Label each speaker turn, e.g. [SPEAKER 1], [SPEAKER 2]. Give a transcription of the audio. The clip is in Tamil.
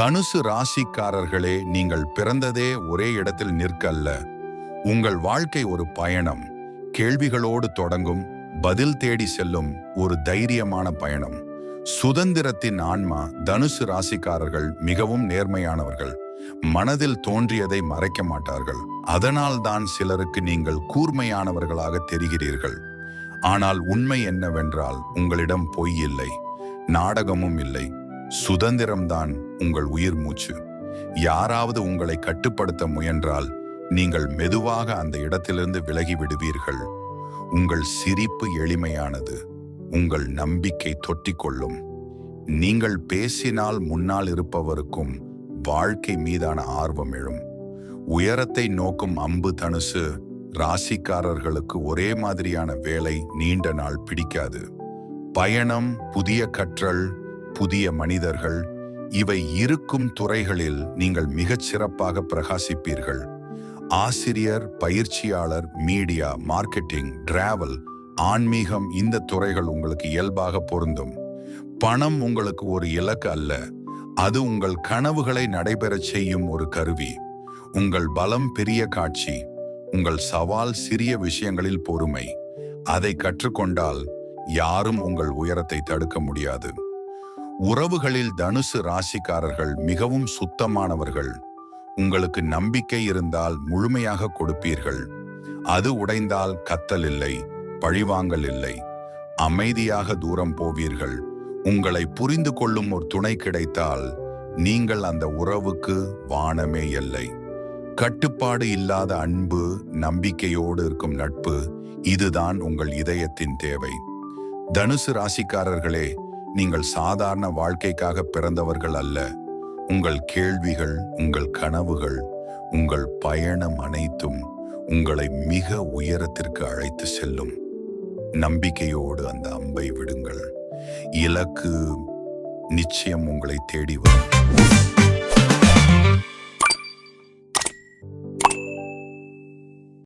[SPEAKER 1] தனுசு ராசிக்காரர்களே நீங்கள் பிறந்ததே ஒரே இடத்தில் நிற்கல்ல. உங்கள் வாழ்க்கை ஒரு பயணம். கேள்விகளோடு தொடங்கும் பதில் தேடி செல்லும் ஒரு தைரியமான பயணம். சுதந்திரத்தின் ஆன்மா தனுசு ராசிக்காரர்கள் மிகவும் நேர்மையானவர்கள். மனதில் தோன்றியதை மறைக்க மாட்டார்கள். அதனால் தான் சிலருக்கு நீங்கள் கூர்மையானவர்களாக தெரிகிறீர்கள். ஆனால் உண்மை என்னவென்றால் உங்களிடம் பொய் இல்லை. நாடகமும் இல்லை. சுதந்திரம்தான் உங்கள் உயிர் மூச்சு. யாராவது உங்களை கட்டுப்படுத்த முயன்றால் நீங்கள் மெதுவாக அந்த இடத்திலிருந்து விலகி விடுவீர்கள். உங்கள் சிரிப்பு எளிமையானது உங்கள் நம்பிக்கை தொட்டிக்கொள்ளும். நீங்கள் பேசினால் முன்னால் இருப்பவருக்கும் வாழ்க்கை மீதான ஆர்வம் எழும். உயரத்தை நோக்கும் அம்பு தனுசு ராசிக்காரர்களுக்கு ஒரே மாதிரியான வேலை நீண்ட நாள் பிடிக்காது. பயணம் புதிய கற்றல் புதிய மனிதர்கள் இவை இருக்கும் துறைகளில் நீங்கள் மிகச் சிறப்பாக பிரகாசிப்பீர்கள். ஆசிரியர் பயிற்சியாளர் மீடியா மார்க்கெட்டிங் டிராவல் ஆன்மீகம் இந்த துறைகள் உங்களுக்கு இயல்பாக பொருந்தும். பணம் உங்களுக்கு ஒரு இலக்கு அல்ல அது உங்கள் கனவுகளை நடைபெறச் செய்யும் ஒரு கருவி. உங்கள் பலம் பெரிய காட்சி உங்கள் சவால் சிறிய விஷயங்களில் பொறுமை. அதை கற்றுக்கொண்டால் யாரும் உங்கள் உயரத்தை தடுக்க முடியாது. உறவுகளில் தனுசு ராசிக்காரர்கள் மிகவும் சுத்தமானவர்கள். உங்களுக்கு நம்பிக்கை இருந்தால் முழுமையாக கொடுப்பீர்கள். அது உடைந்தால் கத்தல் இல்லை பழிவாங்கல் இல்லை. அமைதியாக தூரம் போவீர்கள். உங்களை புரிந்து கொள்ளும் ஒரு துணை கிடைத்தால் நீங்கள் அந்த உறவுக்கு வானமே இல்லை. கட்டுப்பாடு இல்லாத அன்பு நம்பிக்கையோடு இருக்கும் நட்பு இதுதான் உங்கள் இதயத்தின் தேவை. தனுசு ராசிக்காரர்களே நீங்கள் சாதாரண வாழ்க்கைக்காக பிறந்தவர்கள் அல்ல. உங்கள் கேள்விகள் உங்கள் கனவுகள் உங்கள் பயணம் அனைத்தும் உங்களை மிக உயரத்திற்கு அழைத்து செல்லும். நம்பிக்கையோடு அந்த அம்பை விடுங்கள். இலக்கு நிச்சயம் உங்களை தேடி வரும்.